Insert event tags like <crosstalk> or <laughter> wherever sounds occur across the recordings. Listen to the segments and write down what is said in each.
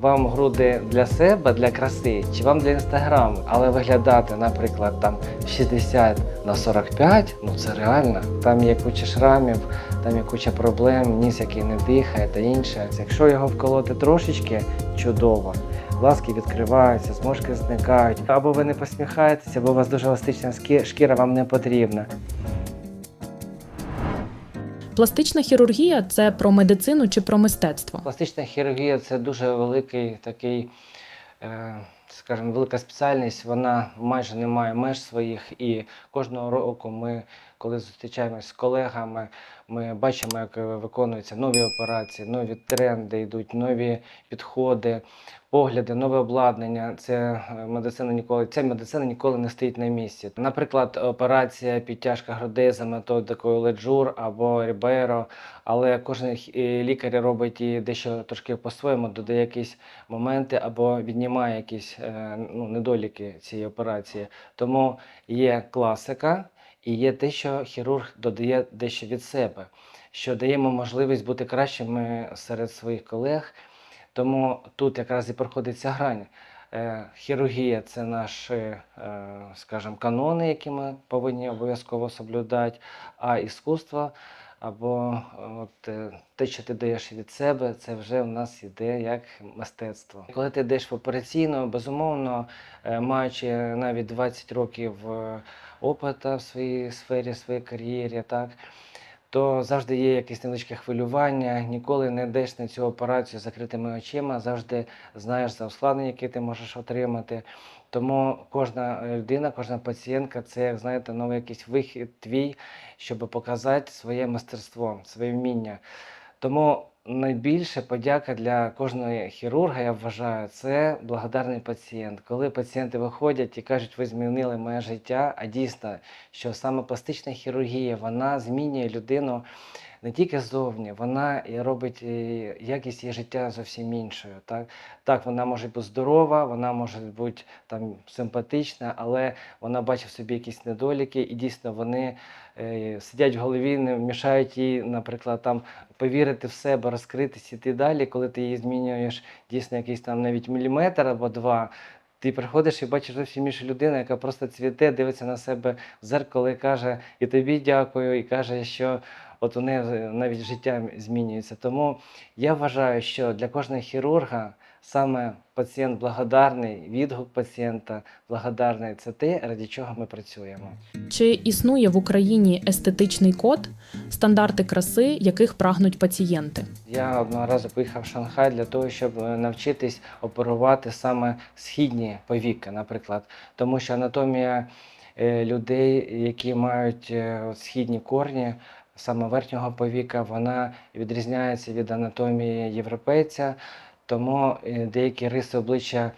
Вам груди для себе, для краси, чи вам для інстаграму, але виглядати, наприклад, там 60 на 45, ну це реально. Там є куча шрамів, там є куча проблем, ніс, який не дихає та інше. Якщо його вколоти трошечки, чудово. Ласки відкриваються, зморшки зникають. Або ви не посміхаєтеся, або у вас дуже еластична шкіра вам не потрібна. Пластична хірургія це про медицину чи про мистецтво. Пластична хірургія це дуже великий такий, е, скажімо, велика спеціальність. Вона майже не має меж своїх. І кожного року ми, коли зустрічаємось з колегами, ми бачимо, як е, виконуються нові операції, нові тренди йдуть, нові підходи, погляди, нове обладнання. Це е, медицина ніколи, ця медицина ніколи не стоїть на місці. Наприклад, операція підтяжка грудей за методикою Леджур або Рібейро, але кожен лікар робить її дещо трошки по-своєму, додає якісь моменти або віднімає якісь е, ну, недоліки цієї операції. Тому є класика і є те, що хірург додає дещо від себе, що дає йому можливість бути кращими серед своїх колег. Тому тут якраз і проходить ця грань. Е, Хірургія це наші, е, скажімо, канони, які ми повинні обов'язково соблюдати, а іскусство або от, е, те, що ти даєш від себе, це вже у нас іде як мистецтво. Коли ти йдеш в операційну, безумовно, маючи навіть 20 років опита в своїй сфері, в своїй кар'єрі, так, то завжди є якесь невеличке хвилювання, ніколи не йдеш на цю операцію закритими очима, завжди знаєш за ускладнення, які ти можеш отримати. Тому кожна е, людина, кожна пацієнтка це, як знаєте, новий якийсь вихід твій, щоб показати своє мистецтво, своє вміння. Тому найбільше подяка для кожного хірурга, я вважаю, це благодарний пацієнт. Коли пацієнти виходять і кажуть, ви змінили моє життя, а дійсно, що саме пластична хірургія вона змінює людину не тільки ззовні, вона робить е, якість її життя зовсім іншою. Так? так, вона може бути здорова, вона може бути там симпатична, але вона бачить в собі якісь недоліки, і дійсно вони е, сидять в голові, не мішають їй, наприклад, там повірити в себе, розкритись, іти далі, коли ти її змінюєш дійсно якийсь там навіть міліметр або два. Ти приходиш і бачиш зовсім іншу людину, яка просто цвіте, дивиться на себе в зеркало і каже, і тобі дякую, і каже, що от у неї навіть життя змінюється. Тому я вважаю, що для кожного хірурга саме пацієнт благодарний, відгук пацієнта благодарний це те, ради чого ми працюємо. Чи існує в Україні естетичний код, стандарти краси, яких прагнуть пацієнти? Я одного разу поїхав в Шанхай для того, щоб е, навчитись оперувати саме східні повіки, наприклад, тому що анатомія е, людей, які мають е, східні корні, саме верхнього повіка, вона відрізняється від анатомії європейця, тому е, деякі риси обличчя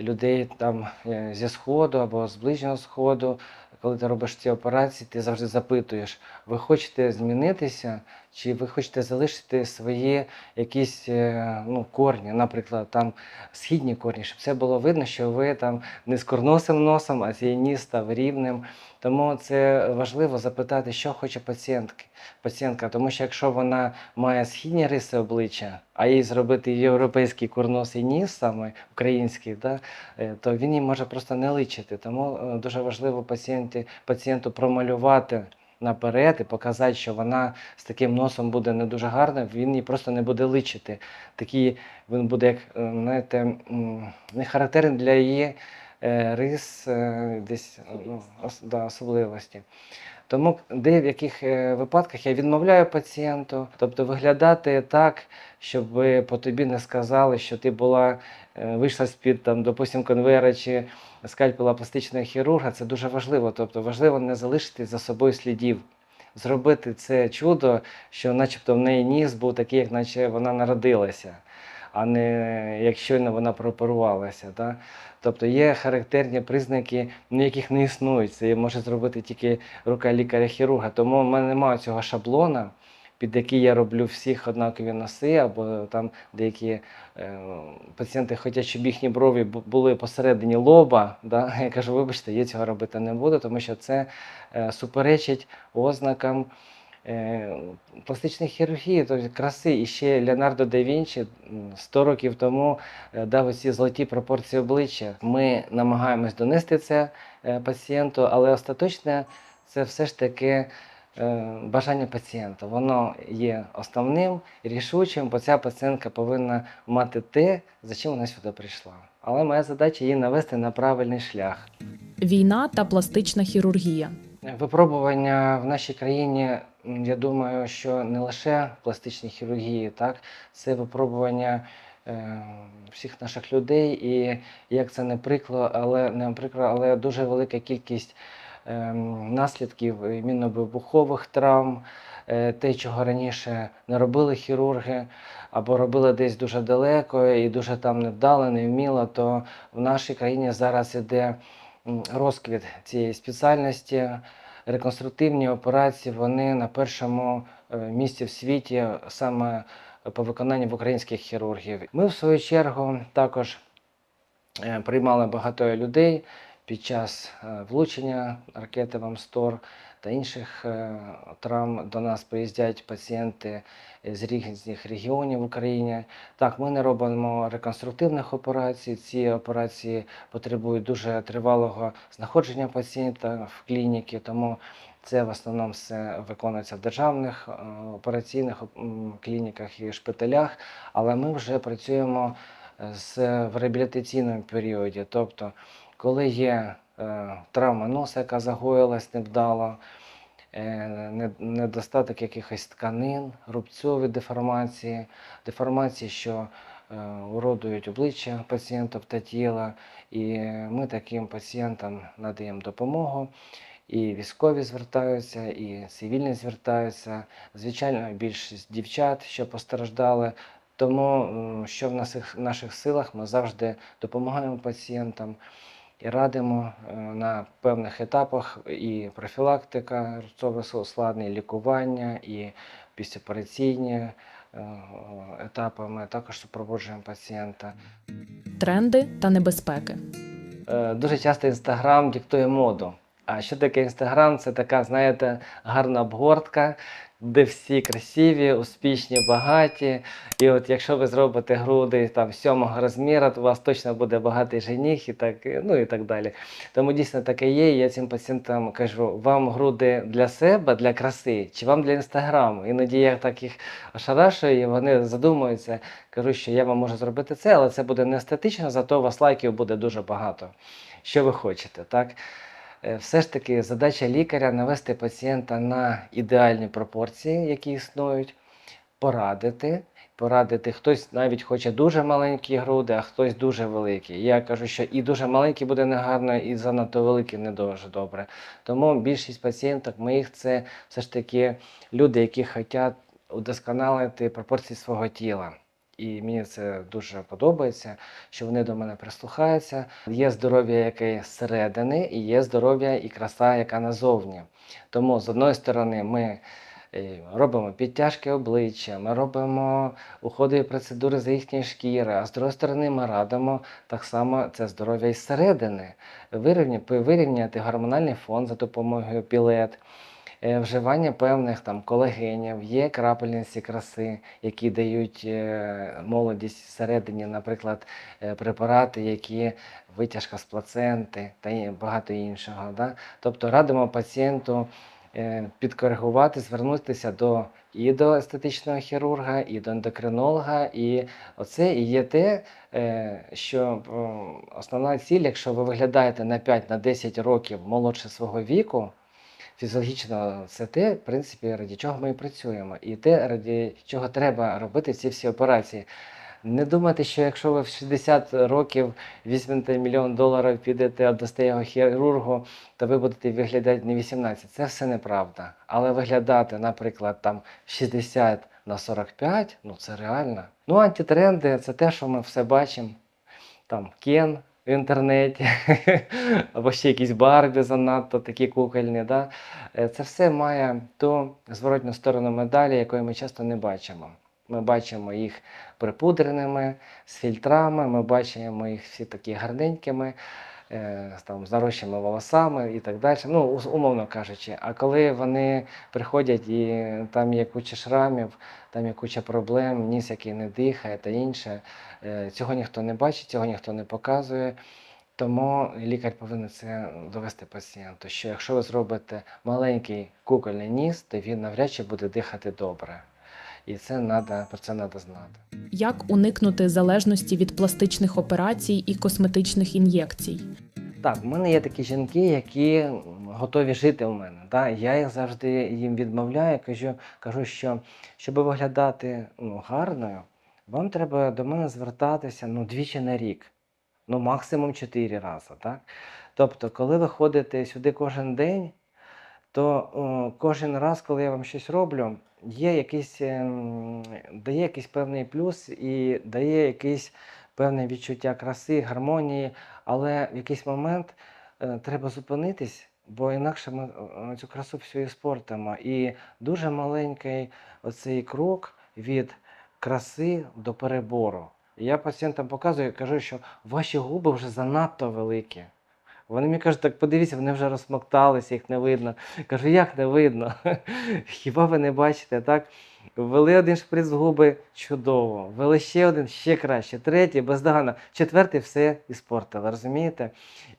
людей там е, зі сходу або з ближнього сходу. Коли ти робиш ці операції, ти завжди запитуєш, ви хочете змінитися, чи ви хочете залишити свої якісь е, ну, корні, наприклад, там східні корні, щоб це було видно, що ви там не з курносим носом, а цей ніс став рівним. Тому це важливо запитати, що хоче пацієнтки, пацієнтка. Тому що якщо вона має східні риси обличчя, а їй зробити європейський курносий ніс, саме український, да, е, то він їй може просто не личити. Тому е, дуже важливо пацієнті, пацієнту промалювати наперед і показати, що вона з таким носом буде не дуже гарна, він її просто не буде личити. Такий він буде як е, знаєте, не характерний для її е, рис е, десь ну, да, особливості. Тому де в яких е, випадках я відмовляю пацієнту, тобто виглядати так, щоб по тобі не сказали, що ти була е, вийшла з-під там, допустим, конвейера чи скальпела пластичного хірурга, це дуже важливо. Тобто важливо не залишити за собою слідів. Зробити це чудо, що начебто в неї ніс був такий, як наче вона народилася, а не як щойно вона прооперувалася. Да? Тобто є характерні признаки, ну, яких не існують. Це може зробити тільки рука лікаря-хірурга. Тому в мене немає цього шаблона, під який я роблю всіх однакові носи, або там деякі е, пацієнти хочуть, щоб їхні брові були посередині лоба. Да? <laughs> Я кажу, вибачте, я цього робити не буду, тому що це е, суперечить ознакам е, пластичної хірургії, тобто краси. І ще Леонардо да Вінчі 100 років тому е, дав оці золоті пропорції обличчя. Ми намагаємось донести це е, пацієнту, але остаточне це все ж таки бажання пацієнта. Воно є основним рішучим, бо ця пацієнтка повинна мати те, за чим вона сюди прийшла. Але моя задача її навести на правильний шлях. Війна та пластична хірургія. Випробування в нашій країні, я думаю, що не лише пластичні хірургії, так, це випробування е, всіх наших людей, і як це не прикро, але не прикро, але дуже велика кількість е, наслідків мінно-вибухових травм, е, те, чого раніше не робили хірурги, або робили десь дуже далеко і дуже там невдало, невміло, то в нашій країні зараз іде розквіт цієї спеціальності. Реконструктивні операції вони на першому е, місці в світі саме по виконанню в українських хірургів. Ми, в свою чергу, також е, приймали багато людей під час е, влучення ракети Вамстор та інших е, травм. До нас приїздять пацієнти з різних регіонів України. Так, ми не робимо реконструктивних операцій. Ці операції потребують дуже тривалого знаходження пацієнта в клініці, тому це в основному все виконується в державних е, операційних клініках і шпиталях, але ми вже працюємо з, в реабілітаційному періоді. Тобто, коли є е, травма носа, яка загоїлась невдало, е, недостаток якихось тканин, рубцьові деформації, деформації, що е, уродують обличчя пацієнтів та тіла. І ми таким пацієнтам надаємо допомогу. І військові звертаються, і цивільні звертаються. Звичайно, більшість дівчат, що постраждали. Тому, що в наших, наших силах, ми завжди допомагаємо пацієнтам і радимо е, на певних етапах і профілактика рубцових ускладнень, лікування, і післяопераційні е, етапи. Ми також супроводжуємо пацієнта. Тренди та небезпеки. Е, Дуже часто інстаграм диктує моду. А що таке інстаграм? Це така, знаєте, гарна обгортка, де всі красиві, успішні, багаті. І от якщо ви зробите груди там сьомого розміру, то у вас точно буде багатий жених і так, ну і так далі. Тому дійсно таке є. Я цим пацієнтам кажу: вам груди для себе, для краси, чи вам для інстаграму? Іноді я так їх ошарашую, і вони задумуються. Кажу, що я вам можу зробити це, але це буде не естетично, зато у вас лайків буде дуже багато. Що ви хочете, так? Е, Все ж таки задача лікаря навести пацієнта на ідеальні пропорції, які існують, порадити. Порадити, хтось навіть хоче дуже маленькі груди, а хтось дуже великі. Я кажу, що і дуже маленький буде негарно, і занадто великий не дуже добре. Тому більшість пацієнток моїх це все ж таки люди, які хочуть удосконалити пропорції свого тіла. І мені це дуже подобається, що вони до мене прислухаються. Є здоров'я, яке зсередини, і є здоров'я і краса, яка назовні. Тому з одної сторони ми е, робимо підтяжки обличчя, ми робимо уходові процедури за їхньої шкіри, а з другої сторони ми радимо так само це здоров'я із середини, вирівняти, вирівняти гормональний фон за допомогою пілет. Е, Вживання певних там колагенів, є крапельниці краси, які дають е, молодість всередині, наприклад, е, препарати, які витяжка з плаценти та багато іншого. Да? Тобто радимо пацієнту підкоригувати, звернутися до і до естетичного хірурга, і до ендокринолога. І оце і є те, що основна ціль, якщо ви виглядаєте на 5-10 років молодше свого віку, фізіологічно це те, в принципі, раді чого ми і працюємо, і те, раді чого треба робити ці всі операції. Не думайте, що якщо ви в 60 років візьмете мільйон доларів, підете, віддасте його хірургу, то ви будете виглядати не 18. Це все неправда. Але виглядати, наприклад, там 60 на 45, ну це реально. Ну, антитренди це те, що ми все бачимо. Там Кен в інтернеті, <laughs> або ще якісь Барбі занадто такі кукольні. Да? Е, Це все має ту зворотню сторону медалі, якої ми часто не бачимо. Ми бачимо їх припудреними, з фільтрами, ми бачимо їх всі такі гарненькими. Е, там, з нарощеними волосами і так далі. Ну, умовно кажучи. А коли вони приходять і там є куча шрамів, там є куча проблем, ніс, який не дихає та інше, е, цього ніхто не бачить, цього ніхто не показує. Тому лікар повинен це довести пацієнту, що якщо ви зробите маленький кукольний ніс, то він навряд чи буде дихати добре. І це надо, про це треба знати. Як уникнути залежності від пластичних операцій і косметичних ін'єкцій? Так, в мене є такі жінки, які готові жити у мене. Да? Я їх завжди їм відмовляю, кажу, кажу що щоб виглядати ну, гарною, вам треба до мене звертатися ну, двічі на рік, ну максимум чотири рази. Так? Тобто, коли ви ходите сюди кожен день, то о, кожен раз, коли я вам щось роблю, є якийсь, ем, дає якийсь певний плюс і дає якийсь певне відчуття краси, гармонії, але в якийсь момент е, треба зупинитись, бо інакше ми е, цю красу всю і спортимо. І дуже маленький оцей крок від краси до перебору. І Я пацієнтам показую, кажу, що ваші губи вже занадто великі. Вони мені кажуть, так подивіться, вони вже розсмокталися, їх не видно. Кажу, як не видно? <laughs> Хіба ви не бачите, так? Ввели один шприц в губи чудово, ввели ще один ще краще, третій бездоганно, четвертий все іспортили, розумієте?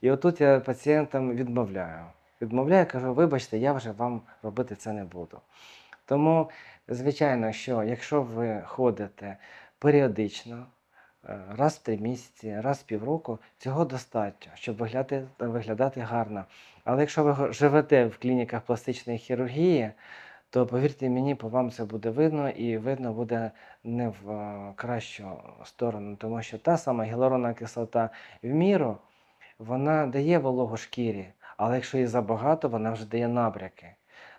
І отут я пацієнтам відмовляю. Відмовляю, кажу, вибачте, я вже вам робити це не буду. Тому, звичайно, що якщо ви ходите періодично, раз в три місяці, раз в півроку, цього достатньо, щоб виглядати, виглядати гарно. Але якщо ви живете в клініках пластичної хірургії, то повірте мені, по вам це буде видно, і видно буде не в е, кращу сторону, тому що та сама гіалуронна кислота в міру вона дає вологу шкірі, але якщо її забагато, вона вже дає набряки.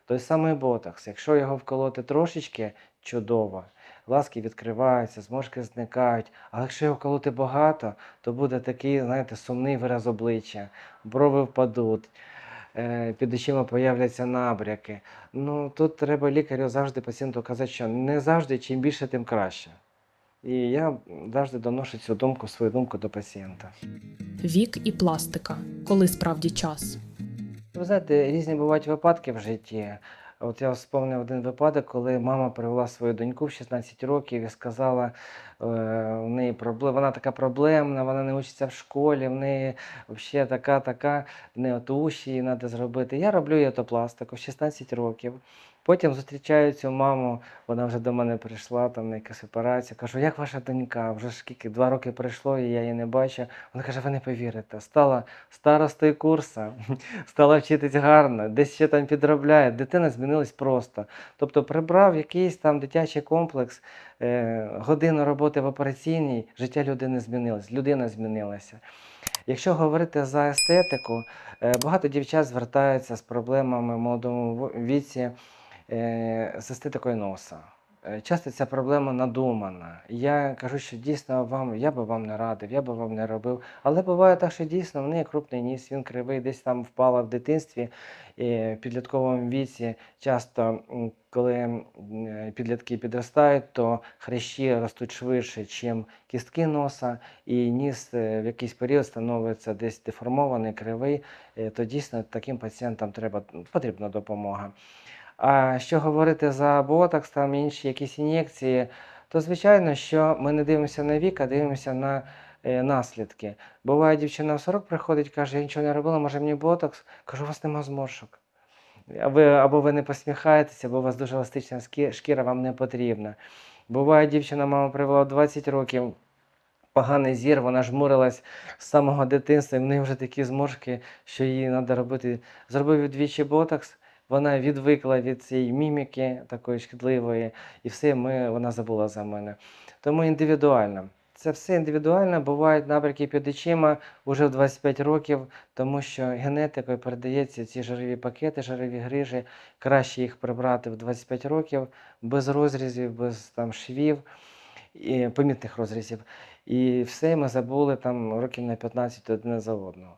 Той самий ботокс, якщо його вколоти трошечки, чудово, ласки відкриваються, зморшки зникають. Але якщо його вколоти багато, то буде такий, знаєте, сумний вираз обличчя, брови впадуть, е, під очима появляться набряки. Ну тут треба лікарю завжди пацієнту казати, що не завжди чим більше, тим краще. І я завжди доношу цю думку, свою думку до пацієнта. Вік і пластика. Коли справді час? Ви знаєте, різні бувають випадки в житті. От я вспомнив один випадок, коли мама привела свою доньку в 16 років і сказала, е, в неї проблема, вона така проблемна, вона не учиться в школі, в неї взагалі така, така, в неї от уші їй треба зробити. Я роблю їй пластику в 16 років. Потім зустрічаю цю маму, вона вже до мене прийшла, там якась операція. Кажу, як ваша донька? Вже скільки, два роки пройшло, і я її не бачу. Вона каже, ви не повірите, стала старостою курса, <laughs> стала вчитись гарно, десь ще там підробляє. Дитина змінилась просто. Тобто прибрав якийсь там дитячий комплекс, е, годину роботи в операційній, життя людини змінилось, людина змінилася. Якщо говорити за естетику, е, багато дівчат звертаються з проблемами в молодому віці е, з носа. Е, Часто ця проблема надумана. Я кажу, що дійсно вам, я би вам не радив, я би вам не робив. Але буває так, що дійсно в неї крупний ніс, він кривий, десь там впала в дитинстві, і в підлітковому віці часто, коли е, підлітки підростають, то хрящі ростуть швидше, ніж кістки носа, і ніс е, в якийсь період становиться десь деформований, кривий, е, то дійсно таким пацієнтам треба, потрібна допомога. А що говорити за ботокс, там інші якісь ін'єкції, то звичайно, що ми не дивимося на вік, а дивимося на е, наслідки. Буває, дівчина в 40 приходить, каже, я нічого не робила, може мені ботокс? Кажу, у вас нема зморшок. Ви, або ви не посміхаєтеся, або у вас дуже еластична шкіра, вам не потрібна. Буває, дівчина, мама привела 20 років. Поганий зір, вона жмурилась з самого дитинства, і в неї вже такі зморшки, що їй треба робити. Зробив двічі ботокс, вона відвикла від цієї міміки такої шкідливої, і все, ми, вона забула за мене. Тому індивідуально. Це все індивідуально, бувають набряки під очима вже в 25 років, тому що генетикою передається ці жирові пакети, жирові грижі. Краще їх прибрати в 25 років без розрізів, без там швів, і, помітних розрізів. І все ми забули там років на 15 одне за одного.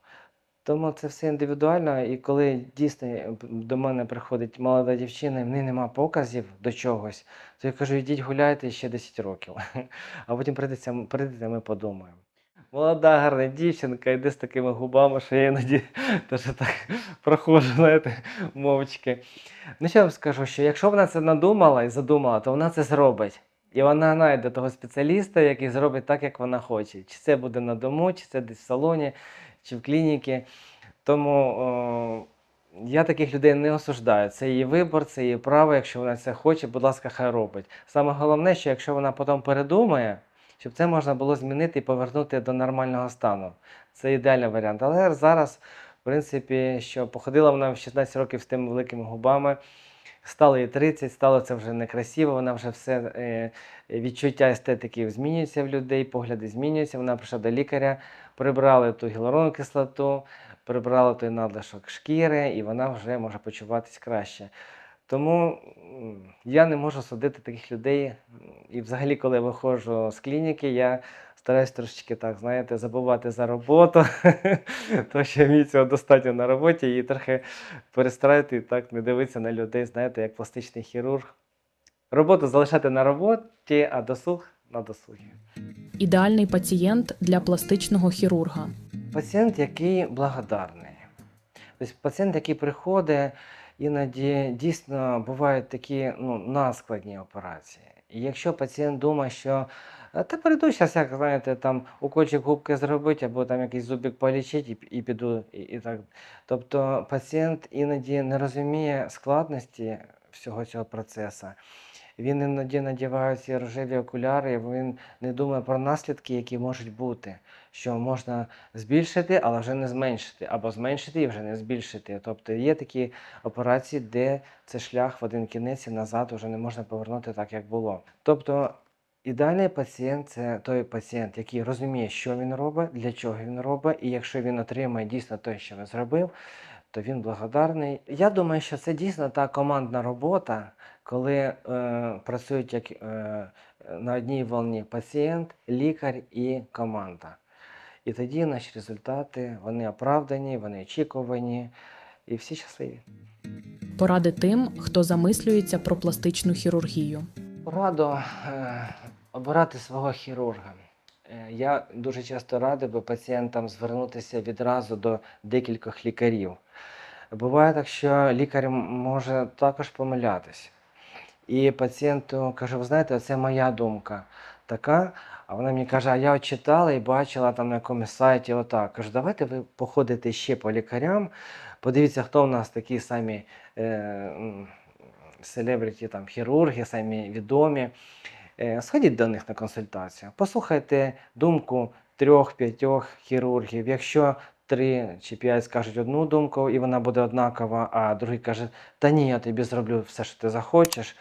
Тому це все індивідуально, і коли дійсно е, до мене приходить молода дівчина, і в неї нема показів до чогось, то я кажу, ідіть гуляйте ще 10 років. <laughs> А потім прийдеться, прийдете, ми подумаємо. молода, гарна дівчинка, йде з такими губами, що я іноді <laughs> теж так <laughs> проходжу, знаєте, мовчки. Ну, що я вам скажу, що якщо вона це надумала і задумала, то вона це зробить. І вона знайде того спеціаліста, який зробить так, як вона хоче. Чи це буде на дому, чи це десь в салоні, чи в клініці. Тому о, я таких людей не осуждаю. Це її вибор, це її право. Якщо вона це хоче, будь ласка, хай робить. Саме головне, що якщо вона потім передумає, щоб це можна було змінити і повернути до нормального стану. Це ідеальний варіант. Але зараз, в принципі, що походила вона в 16 років з тими великими губами, стало їй 30, стало це вже некрасиво, вона вже все е, відчуття естетики змінюється в людей, погляди змінюються. Вона прийшла до лікаря, прибрали ту гіалуронову кислоту, прибрали той надлишок шкіри, і вона вже може почуватись краще. Тому я не можу судити таких людей. І взагалі, коли я виходжу з клініки, я стараюсь трошечки так, знаєте, забувати за роботу, <laughs> тому що мені цього достатньо на роботі і трохи перестарати так не дивитися на людей, знаєте, як пластичний хірург. Роботу залишати на роботі, а досуг на досугі. Ідеальний пацієнт для пластичного хірурга. Пацієнт, який благодарний. Тобто пацієнт, який приходить, іноді дійсно бувають такі ну, наскладні операції. І якщо пацієнт думає, що та прийду зараз, як знаєте, там укольчик губки зробити, або там якийсь зубик полічити і, і піду. І, і так. Тобто пацієнт іноді не розуміє складності всього цього процесу. Він іноді надіває ці рожеві окуляри, і він не думає про наслідки, які можуть бути що можна збільшити, але вже не зменшити, або зменшити і вже не збільшити. Тобто є такі операції, де це шлях в один кінець і назад вже не можна повернути так, як було. Тобто ідеальний пацієнт це той пацієнт, який розуміє, що він робить, для чого він робить, і якщо він отримає дійсно те, що він зробив, то він благодарний. Я думаю, що це дійсно та командна робота, коли е, працюють як е, на одній волні пацієнт, лікар і команда. І тоді наші результати вони оправдані, вони очікувані, і всі щасливі. Поради тим, хто замислюється про пластичну хірургію. Пораду е, обирати свого хірурга. Е, я дуже часто радив би пацієнтам звернутися відразу до декількох лікарів. Буває так, що лікар може також помилятись. І пацієнту кажу, ви знаєте, це моя думка така. А вона мені каже, а я от читала і бачила там на якомусь сайті отак. Кажу, давайте ви походите ще по лікарям, подивіться, хто в нас такі самі е, селебріті, там, хірурги, самі відомі. Е, Сходіть до них на консультацію, послухайте думку трьох-п'ятьох хірургів. Якщо три чи п'ять скажуть одну думку, і вона буде однакова, а другий каже, та ні, я тобі зроблю все, що ти захочеш,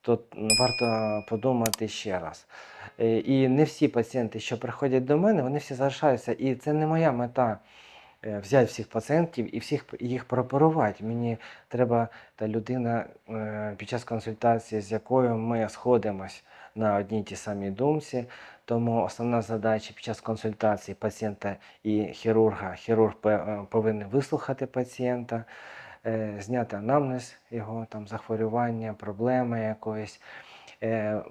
то варто подумати ще раз. Е, І не всі пацієнти, що приходять до мене, вони всі залишаються. І це не моя мета е, взяти всіх пацієнтів і всіх їх прооперувати. Мені треба та людина е, під час консультації, з якою ми сходимось на одній тій самій думці. Тому основна задача під час консультації пацієнта і хірурга, хірург е, повинен вислухати пацієнта, е, зняти анамнез його там захворювання, проблеми якоїсь, е,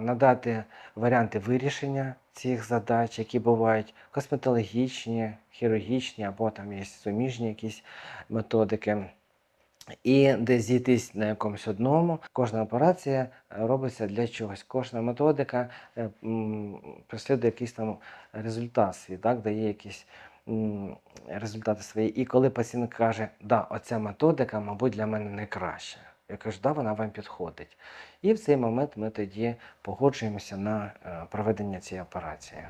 надати варіанти вирішення цих задач, які бувають косметологічні, хірургічні або там є суміжні якісь методики. І десь зійтись на якомусь одному. Кожна операція е, робиться для чогось. Кожна методика е, м, преслідує якийсь там результат свій, так, дає якісь результати свої. І коли пацієнт каже, да, оця методика, мабуть, для мене найкраща. Я кажу, да, вона вам підходить. І в цей момент ми тоді погоджуємося на е, проведення цієї операції.